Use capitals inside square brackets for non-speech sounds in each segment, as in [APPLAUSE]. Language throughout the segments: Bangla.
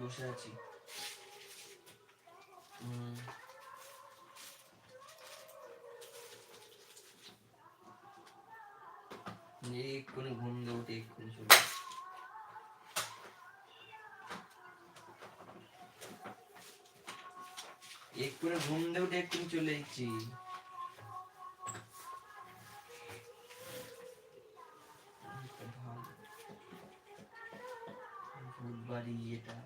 বসে আছি। এক্ষুনি ঘুম উঠে এক্ষুনি চলে এক্ষুনি ঘুম দিয়ে উঠে এক্ষুনি চলে এসেছি বুধবারই এটা।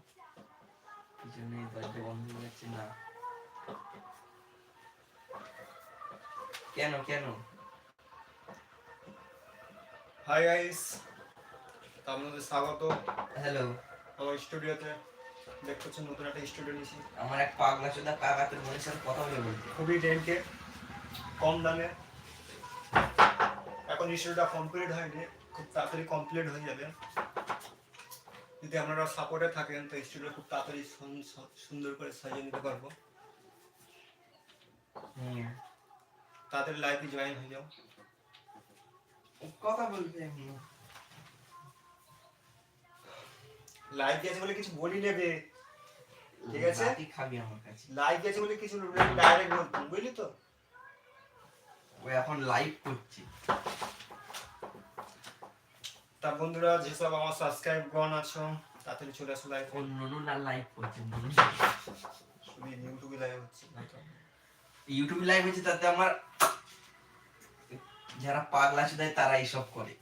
পিছনে দরজা বন্ধ হয়ে না। কেন কেন? হাই গাইস আপনাদের স্বাগত। হ্যালো আমার স্টুডিওতে দেখতে পাচ্ছেন নতুন একটা স্টুডিও নিয়েছি। আমার এক পাগলা চোদা কাকা তোর বোনের সাথে কথা বলে বলতে? খুবই রেন্টে কম দামে। এখন স্টুডিওটা কমপ্লিট হয়নি খুব তাড়াতাড়ি কমপ্লিট হয়ে যাবে। যদি আপনারা সাপোর্টে থাকেন তো স্টুডিও খুব তাড়াতাড়ি সুন্দর করে সাজিয়ে নিতে পারব। তাড়াতাড়ি লাইভে জয়েন হয়ে যাও। কথা বলতে লাইভ আছে বলে কিছু বলি নেবে। ঠিক আছে। বাটি খাবি আমার কাছে। লাইভ আছে বলে কিছু ডাইরেক্ট বলতাম বুঝলি তো? ও এখন লাইভ করছি। তা বন্ধুরা যেসব আমার সাবস্ক্রাইব গন আছো তাড়াতাড়ি চলে আসো লাইভ অন্য না লাইভ করছে। শুধু ইউটিউবে লাইভ হচ্ছে। ইউটিউবে লাইভ হচ্ছে তাতে আমার যারা পাগলা চোদায় তারা এইসব করে।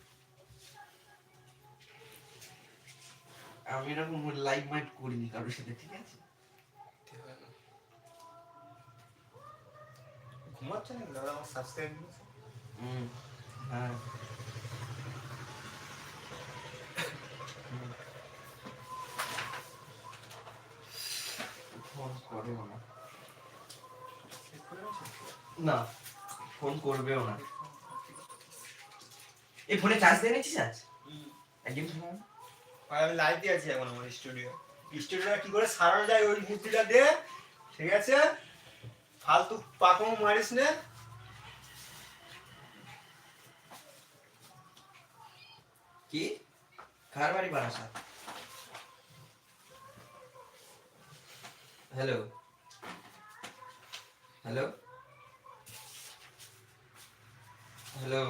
আমি এরকম লাইভ মাইভ করিনি কারোর সাথে ঠিক আছে? ঘুমাচ্ছে না দাদা আমার সাবস্ক্রাইব হুম হ্যাঁ। ফোন করেও না। না ফোন করবেও না। এই ফোনে চার্জ দিয়ে নিয়েছিস আজ? একদিন আমি আছি এখন আমার স্টুডিও স্টুডিওটা কি করে? সারানো যায় ওই মূর্তিটা দে, ঠিক আছে? ফালতু মারিস না। কি? কার বাড়ি হ্যালো হ্যালো হ্যালো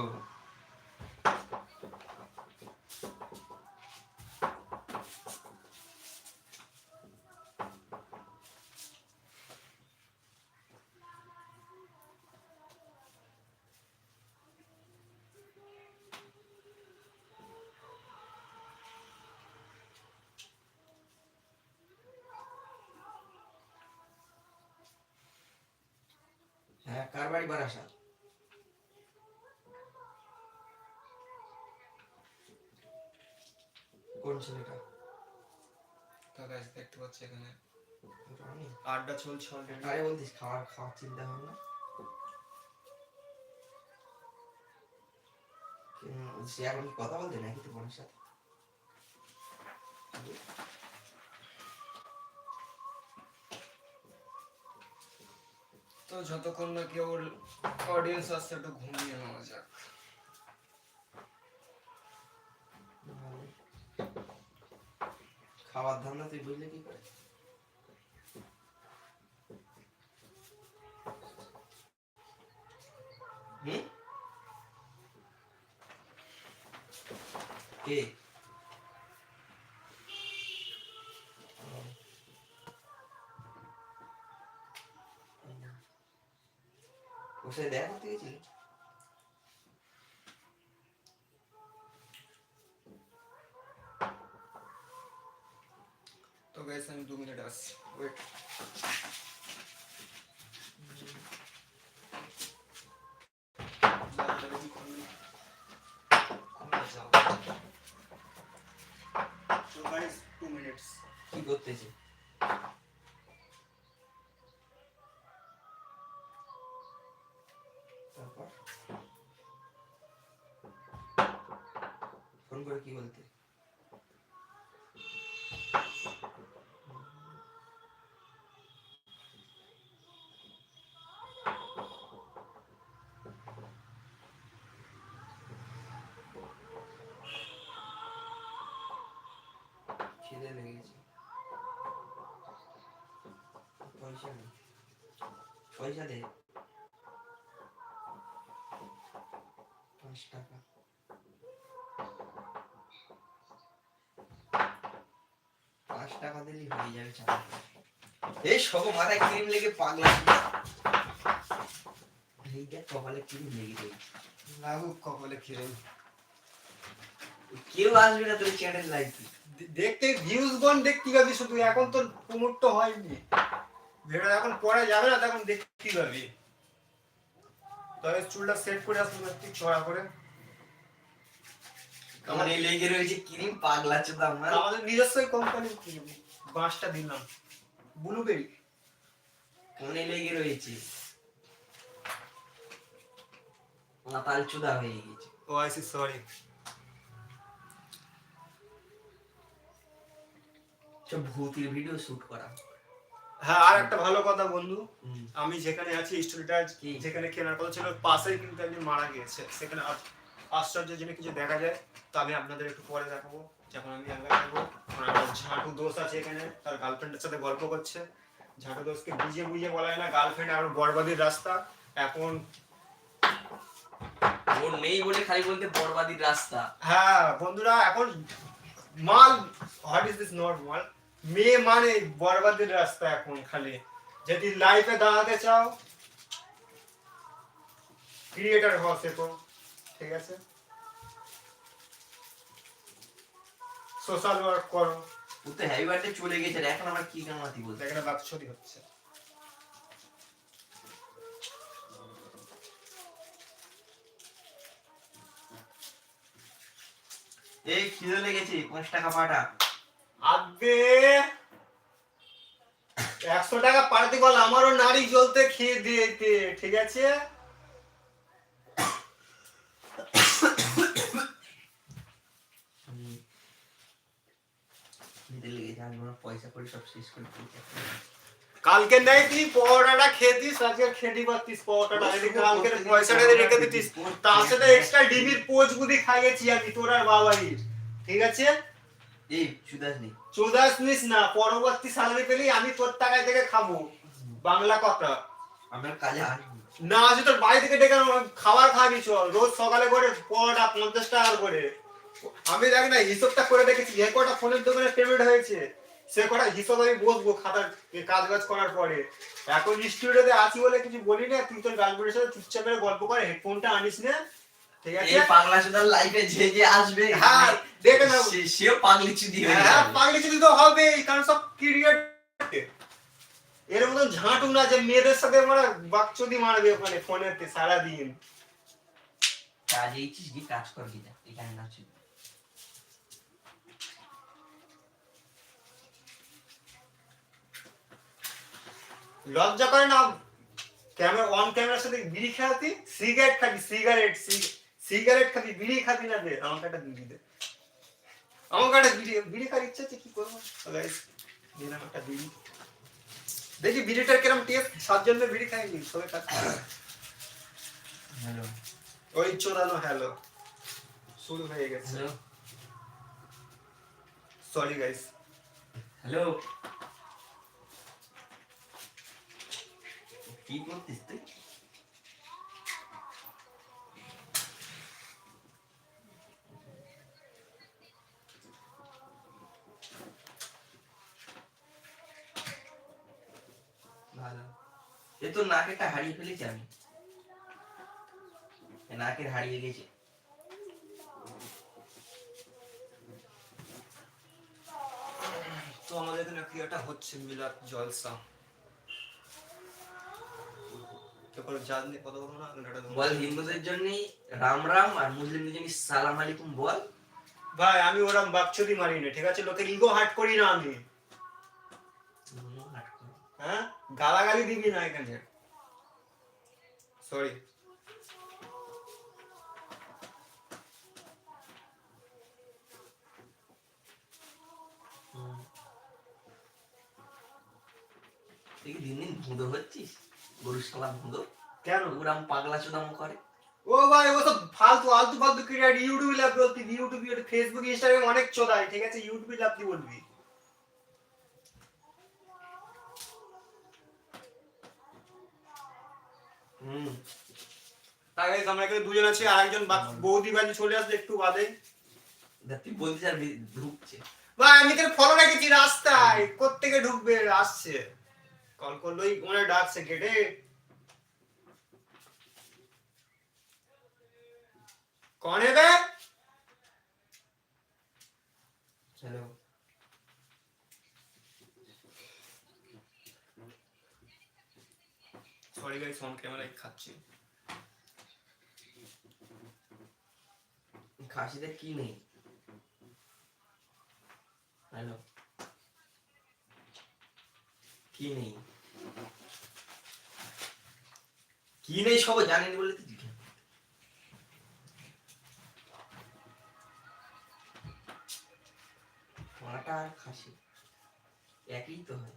হ্যাঁ কার বাড়ি বারাসাত কোন ছেলেটা তো দেখতে পাচ্ছি এখানে? আড্ডা চলছে অলরেডি আরে বলতিস খাওয়ার খাওয়ার চিন্তা ভাবনা? সে এখন কথা বলতে নাকি তো বোনের সাথে? তো যতক্ষণ না কেউ অডিয়েন্স আসছে একটু ঘুমিয়ে নেওয়া যাক। খাওয়ার ধান্দা তুই বুঝলে কি করে? কে? ওর দেখা করতে গেছিলি তো গাইস আমি দু মিনিট আসছি। ওয়েট. কি করতেছে? তারপর? ফোন করে কি বলতে? খিদে লেগেছে পয়সা নেই। পয়সা দে। পাঁচ টাকা। পাঁচ টাকা দিলেই হয়ে যাবে চা এই সব মাথায় ক্রিম লেগে পাগলা এই দেখ কপালে ক্রিম লেগে রয়েছে লাগুক কপালে খেয়ে কেউ আসবে না তোর চ্যানেল লাইফে দেখতে ভিউজ গন দেখতে পাবি শুধু এখন তো প্রমোট তো হয়নি। ভিডিও যখন পরে যাবে না তখন দেখতে পাবি। তবে চুলটা সেট করে আসব একটু চড়া করে। আমার এই লেগে রয়েছে ক্রিম পাগলা চোদা আমার। আমাদের নিজস্ব কোম্পানি বাঁশটা দিলাম। ব্লুবেরি মনে লেগে রয়েছে? মাতাল চোদা হয়ে গেছে। ও আইসি সরি সব ভূতের ভিডিও শুট করা। হ্যাঁ আর একটা ভালো কথা বন্ধু আমি যেখানে আছি স্টোরিটা যেখানে কেনার কথা ছিল পাশেই কিন্তু একজন মারা গিয়েছে। সেখানে আস- আশ্চর্যজনক কিছু দেখা যায় তা আমি আপনাদের একটু পরে দেখাবো। যখন আমি আগে থাকব ঝাঁটু দোষ আছে এখানে তার গার্লফ্রেন্ডের সাথে গল্প করছে। ঝাঁটু দোষকে বুঝিয়ে বুঝিয়ে বলা হয় না গার্লফ্রেন্ড আর বরবাদির রাস্তা। এখন ওর নেই বলে খালি বলতে বরবাদির রাস্তা। হ্যাঁ বন্ধুরা এখন মাল হোয়াট ইজ দিস নট মাল মেয়ে মানে বরবাদের রাস্তা এখন খালি। যদি লাইফে দাঁড়াতে চাও ক্রিয়েটার হও শেখো ঠিক আছে? সোশ্যাল ওয়ার্ক করো। ও তো হ্যাপি বার্থডে চলে গেছে এখন আমার কি কামাতি বলতে বাকছদি হচ্ছে। এই খিদে লেগেছে পাঁচ টাকা পাটা। আগে একশো টাকা পাঠাতে বল আমারও নারী জ্বলতে খেয়ে দিয়েতে ঠিক আছে? পয়সা করে সব শেষ করে কালকে নেই তুই, পরোটাটা খেতিস আজকে খেতে পারতিস পরোটাটা যদি কালকে পয়সাটা রেখে দিতিস। তার সাথে এক্সট্রা ডিমির পোচ বুদি খাইয়েছি আমি, তোর আর বাবাই। ঠিক আছে? এই সুদাস নিস না পরবর্তী স্যালারি পেলি আমি তোর টাকায় থেকে খাব। বাংলা কথা। আমার কাজে না আজ তোর বাড়ি থেকে ডেকে খাবার খাবি চল। রোজ সকালে করে পরোটা পঞ্চাশ টাকা করে। আমি দেখ না হিসাবটা করে দেখেছি যে কটা ফোনের দোকানে পেমেন্ট হয়েছে। সে কটা হিসাব আমি বসবো খাতার কাজ বাজ করার পরে। এখন স্টুডিওতে আছি বলে কিছু বলি না তুই তোর গার্লফ্রেন্ডের সাথে চুপচাপ করে গল্প করে হেডফোনটা আনিস না। ঠিক আছে? এই পাগলা সুদার লাইফে যে যে আসবে হ্যাঁ, দেখে নাও। সেও পাগলি চুদি হয়ে হ্যাঁ পাগলি চুদি তো হবেই কারণ সব ক্রিয়েট এর মতন ঝাঁটু না যে মেয়েদের সাথে মানে বাকচুদি মারবে ওখানে ফোনেতে সারাদিন। কাজ এইছিস কি? কাজ করবি না এখানে না ছিল লজ্জা করে না ক্যামেরা অন ক্যামেরার সাথে বিড়ি খাওয়াতি সিগারেট খাবি সিগারেট সিগারেট খাবি বিড়ি খাবি না দে আমাকে একটা বিড়ি দে। আমাকে একটা বিড়ি বিড়ি খাওয়ার ইচ্ছা আছে কি করব? গাইস দিলাম একটা বিড়ি। দেখি বিড়িটার কিরম টেস্ট সাতজনে বিড়ি খাইনি সবাই খাচ্ছে হ্যালো ওই চোরানো হ্যালো। শুরু হয়ে গেছে। হ্যালো সরি গাইস হ্যালো কি করতিস তুই? ভালো। এ তো নাকেরটা হারিয়ে ফেলেছি আমি। নাকের হারিয়ে গেছে। তো আমাদের এখানে কি একটা হচ্ছে মিলাদ জলসা। বল হিন্দুদের জন্য রাম রাম আর মুসলিমদের জন্য সালাম আলাইকুম বল। ভাই আমি ওরম বাকচুদি মারি না ঠিক আছে? লোকের ইগো হার্ট করি না আমি। হ্যাঁ? গালাগালি দিবি না এখানে। সরি তুই কি দিন দিন ভুঁদো হচ্ছিস? গরু সালা ভুঁদো কেন? ওরাম পাগলা চোদাম করে। ও ভাই ও সব ফালতু আলতু ফালতু ক্রিয়েট ইউটিউবে লাভ বলতি ইউটিউব ফেসবুক ইনস্টাগ্রাম অনেক চোদাই ঠিক আছে? ইউটিউবে লাভ বলবি? তাই guys, আমরা এখানে দুজন আছি আর একজন বা- বৌদি বাড়ি চলে আসলে একটু বাদে দেখ তুই বলতে চার ঢুকছে ভাই আমি এখানে ফলো রেখেছি রাস্তায় কোত্থেকে ঢুকবে আসছে কল করলোই মনে হয় ডাকছে গেটে कौन है बे অন ক্যামেরায় খাচ্ছি। খাসিতে কি নেই? হ্যালো কি নেই? কি নেই সব জানেন বলে তো মাটা আর খাসি। একই তো হয়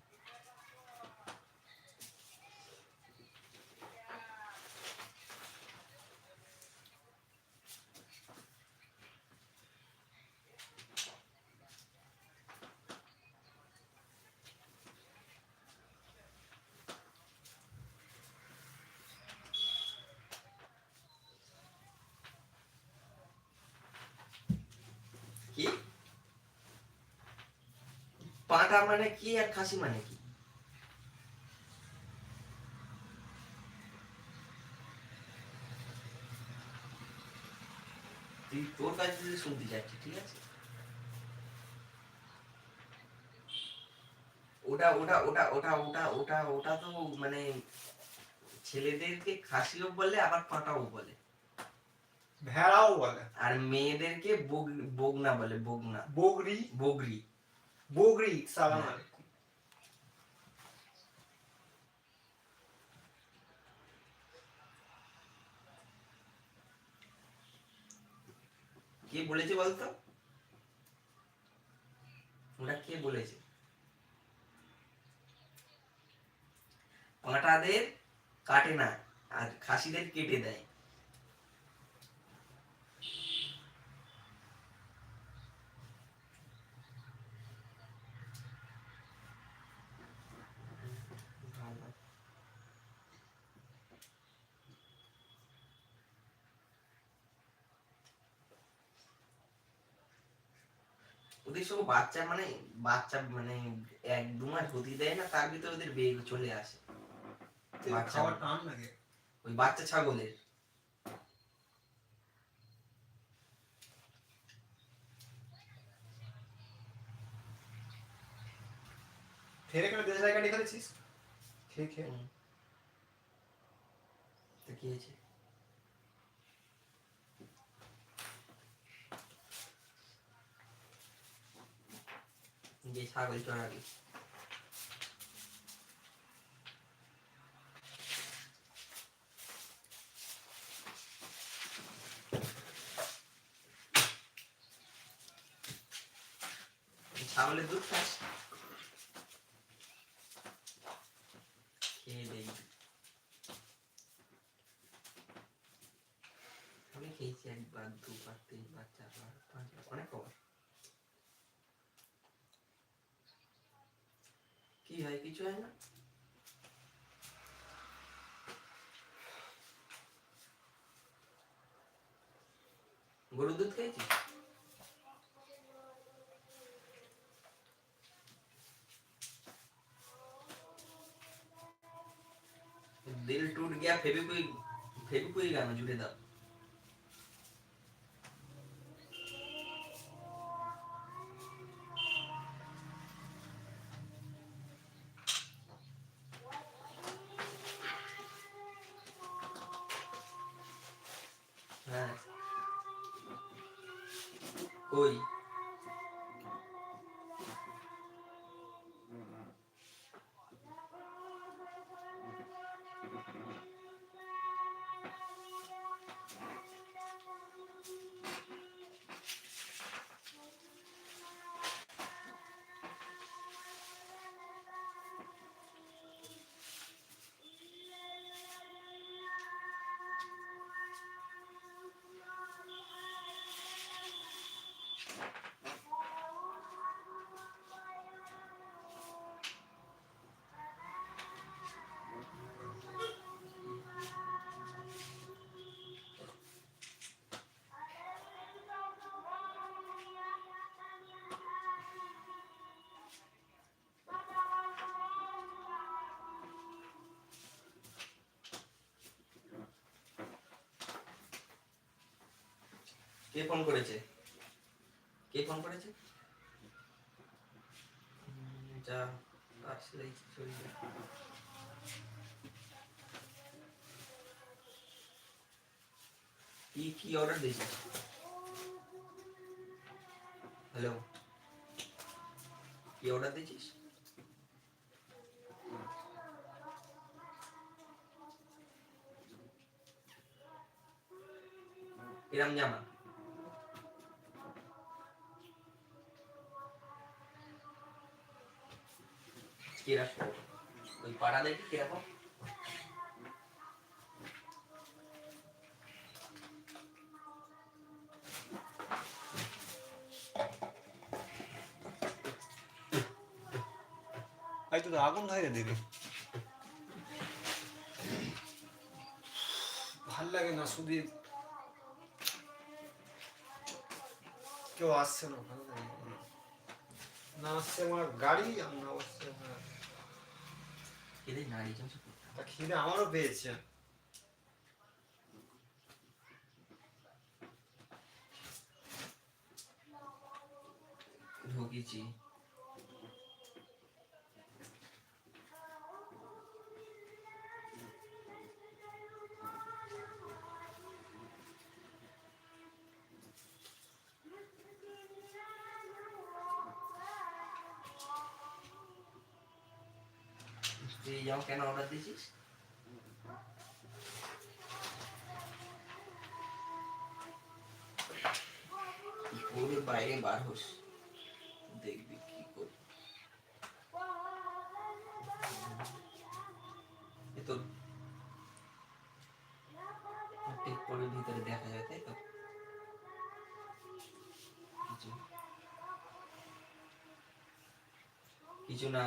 কি পাঁটা মানে কি আর খাসি মানে কি? তুই তোর কাছে যদি শুনতে চাচ্ছি ঠিক আছে? ওটা ওটা ওটা ওটা ওটা ওটা ওটা তো মানে ছেলেদেরকে খাসিও বলে আবার পাঁটাও বলে। ভেড়াও বলে। আর মেয়েদেরকে বগ- বগনা বলে বগনা। বগরি। বগরি। বগরি সালাম হ্যাঁ। আলাইকুম। কে বলেছে বলতো? ওটা কে বলেছে? পাঁটাদের কাটে না আর খাসিদের কেটে দেয়। সব বাচ্চা মানে বাচ্চা মানে এক দু মাস হতে দেয় না তার ভিতরে ওদের বেগ চলে আসে। বাচ্চা টান লাগে? ওই বাচ্চা ছাগলের। হুম। তো কি হয়েছে? যে ছাগল চড়াবি ছাগলের দুধ খাস খেয়ে দেই আমি খেয়েছি একবার দুবার তিনবার চারবার পাঁচবার অনেক কবার কি হয় কিছু হয় না গরুর দুধ খেয়েছিস দিল টুট গিয়া ফেবিকুই ফেবিকুই গান জুড়ে দাও কে ফোন করেছে? কে ফোন করেছে? যা আসলে চলে যা। কি কি অর্ডার দিয়েছিস হ্যালো কি অর্ডার দিয়েছিস? কিরাম জামা? কীরকম ওই পাড়া দেখি কীরকম এই তো আগুন ধরে দিবি ভালো লাগে না শুধু কেউ আসছে না, ভালো। না আসছে আমার গাড়ি, আর না আসছে আমার এদের নারী চাষ করতে খিদে আমারও পেয়েছে। ঢুকেছি তুই এই কেন অর্ডার দিয়েছিস? ওরে বাইরে বার হোস। দেখবি কি করি তো ঠিক করে ভিতরে দেখা যায়, তাই তো? কিছু না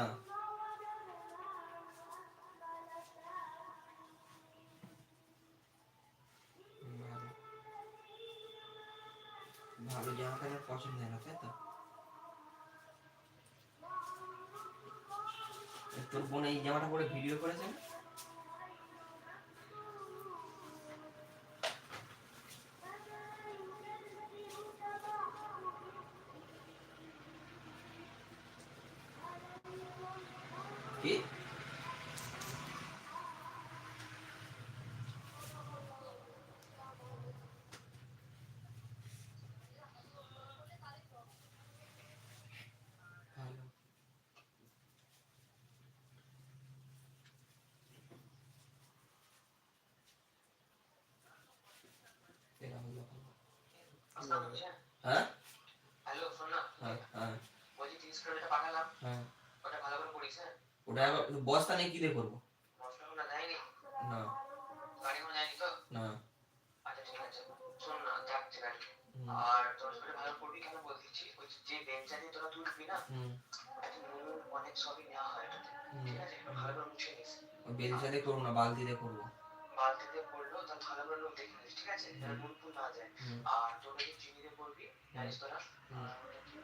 ভালো ভালো তাই তো এ তোর বোন এই জামাটা পরে ভিডিও করেছে না? কি ভালো এরা হলো ভালো। হ্যাঁ? হ্যালো শোন না। হ্যাঁ হ্যাঁ। বলছি তিরিশ কিলোমিটার পাঠালাম। হ্যাঁ। ওটা ভালো করে পড়িস হ্যাঁ? ওটা বস্তা নিয়ে কি দিয়ে করব? মশলাগুলো দেয়নি না। গাড়ি কোনো দেয়নি তো? না। আচ্ছা ঠিক আছে। শোন না যাচ্ছে গাড়ি আর তোর শরীর ভালো পড়বি কেন বলতেছি ওই যে বেঞ্চা দিয়ে তোরা তুলবি না? হুম, একটা অনেক সবই নেওয়া হয় ঠিক আছে ভালো করে মুছে নিস। করব না বালতি দিয়ে করব। দিয়ে পড়ল তার ভালো করে নুন দেখে নিস ঠিক আছে? যেন হুম। নুন ফুল না যায় আর তোর ওই চিনি দিয়ে পড়বি জানিস তোরা কি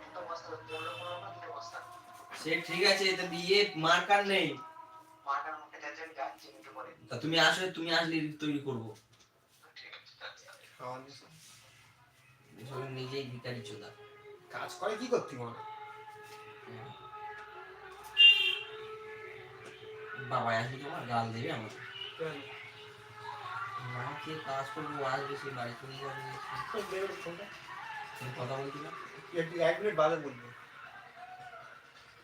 দুটো বস্তা পনেরো পনেরো দুটো বস্তা। সে ঠিক আছে তো বিয়ে মার্কার নেই। মার্কার মুখে যাচ্ছে আমি যাচ্ছি একটু পরে তা তুমি আসলে তুমি আসলে তৈরি করব। নিজেই ভিকারি চোদা। কাজ করে কি করতি মনে বাবা আসলে তোমার গাল দেবে আমার। না কে কাজ করব আসবে সে বাড়ি চলে যাবে তুমি কথা বলছি না একটু এক মিনিট বাদে বলব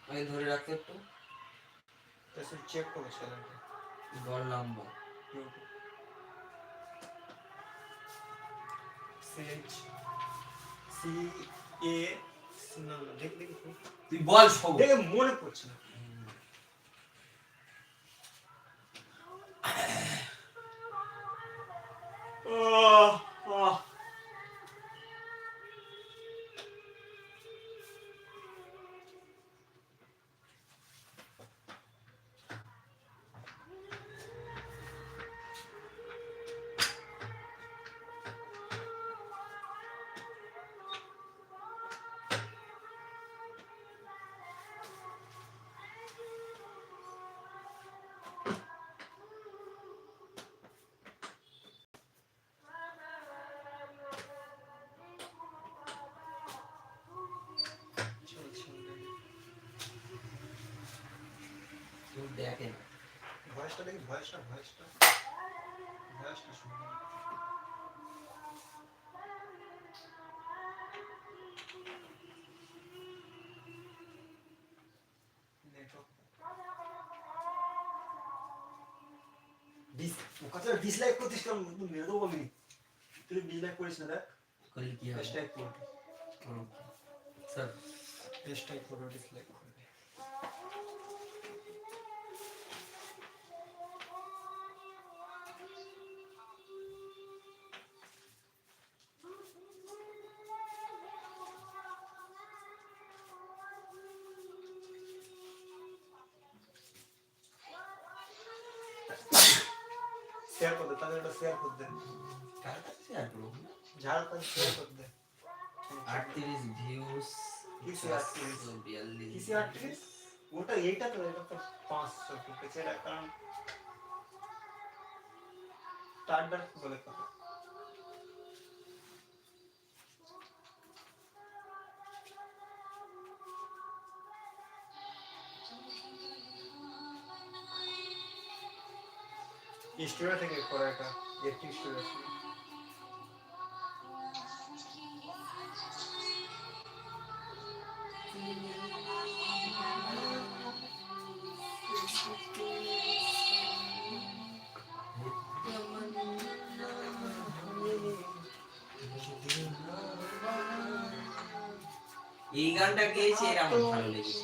আমি ধরে রাখতে একটু চেক করো চ্যানেলটা বল নাম্বার সিএইচ সি এ না না দেখ দেখি তো। তুই বল সব দেখে মনে পড়ছে না 아, 아. ভয়েসটা দেখি ভয়েসটা ভয়েসটা। ভয়েসটা শুনি। ডিসলাইক করতিস কেন? মেরে দেবো আমি তুই ডিসলাইক করিস না দেখ। করলে কি হবে? হ্যাশট্যাগ করবি। স্যার। হ্যাশট্যাগ করবি ডিসলাইক করবি। আটত্রিশ স্টুডিও থেকে করা এটা একটি স্টুডিও গানটা গেয়েছি এর আমার ভালো লেগেছে।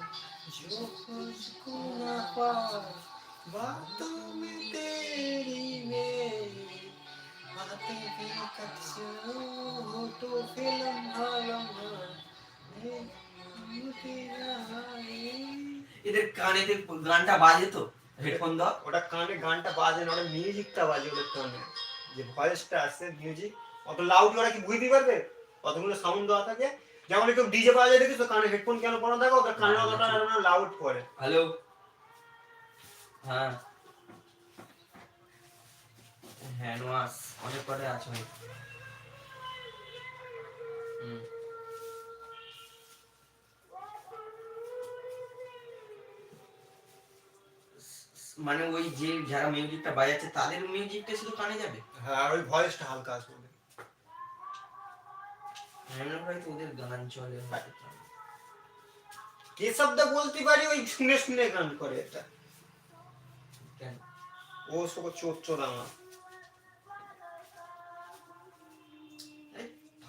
जा जो मुझको ना पा बातों में तेरी मेरी बातें भी कच्चा हो तो फिल्म लम्हा मैं तेरा है এদের কানেতে গানটা বাজে তো হেডফোন দাও ওটা কানে গানটা বাজে না ওটা মিউজিকটা বাজে ওদের কানে যে ভয়েসটা আসে মিউজিক অত লাউড ওরা কি বুঝতে পারবে অতগুলো সাউন্ড দেওয়া থাকে যেমন একটু ডিজে বাজে দেখি তো কানে হেডফোন কেন পরা থাকে ওদের কানে অতটা লাউড করে। হ্যালো হ্যাঁ। হ্যান্ড ওয়াশ অনেক করে আছে। হুম। মানে ওই যে যারা মিউজিকটা বাজাচ্ছে তাদের মিউজিকটা শুধু কানে যাবে? হ্যাঁ আর ওই ভয়েসটা হালকা আসবে হ্যাঁ হয়তো ওদের গান চলে হয়তো কে শব্দ বলতে পারি? ওই শুনে শুনে গান করে এটা। কেন? ও সব চোর চোর আমার।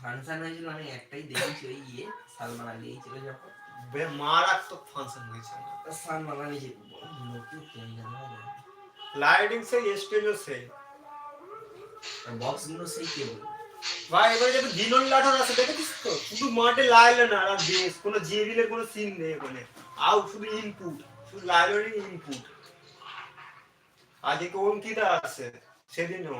ফাংশন হয়েছিল আমি একটাই দেখেছি ওই ইয়ে সালমান আলী এই ছিল যখন। বে- মারাত্মক ফাংশন হয়েছে আমার। সালমান আলী যে লোকে কেন জানা যায়। লাইটিং সেই স্টেজও সেই। বক্সগুলো সেই কেবল। ভাই, এবারে যাবে জিনন লাঠার আছে, দেখেছিস তো? শুধু মাঠে না, আর বেশ, কোনো জিবিলের কোনো সিন নেই ওখানে শুধু ইনপুট শুধু ইনপুট আজকে অঙ্কিতা আছে? সেদিনও।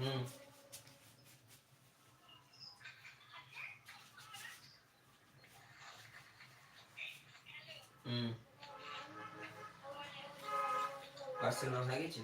হুম। হুম পার্সেল না হয়ে গেছে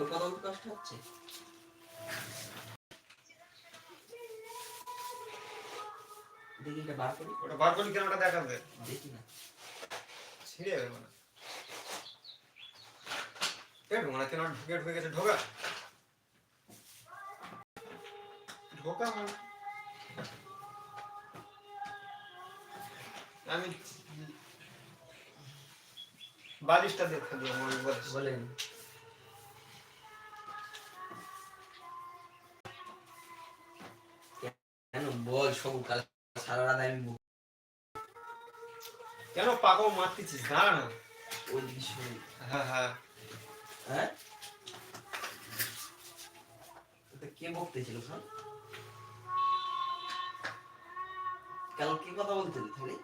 বাই বাই গাইস তোর কথা বলতে কষ্ট হচ্ছে? দেখি এটা বার করি। ওটা বার করলি কেন? ওটা দেখাবে দেখি না। ছিঁড়ে যাবে মানে এ ঢোকা কেন ঢুকে ঢুকে গেছে। ঢোকা। ঢোকা মানে আমি বালিশটা দেখে দিই বলেন। বল কালার সারা রাত আমি কেন পাগল মারতেছিস? দাঁড়া না। ওই দিকে হ্যাঁ হ্যাঁ। হ্যাঁ? কে বকতেছিল শোন? কাল কি কথা বলতেলি তাহলে?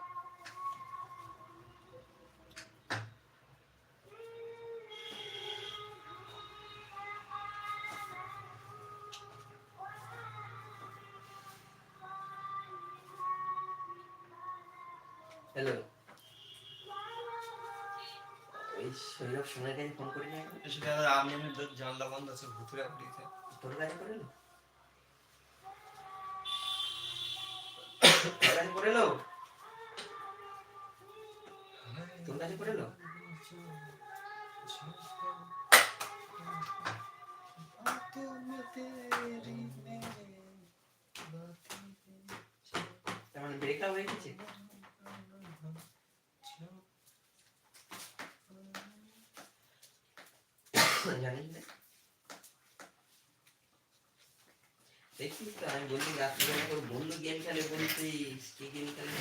ওই সৈরভ সোনার কাছে ফোন করি না সেটা আমি জানলা বন্ধ আছে ভুতুরে আপনিতে তোর কাছে করে [COUGHS] তোর কাছে করে তোর কাছে করে তার মানে ব্রেকআপ হয়ে গেছে? জানিস দেখছিস তো আমি বলি রাত্রিবেলা করে বলল গেম খেলে বলছিস কি গেম খেলে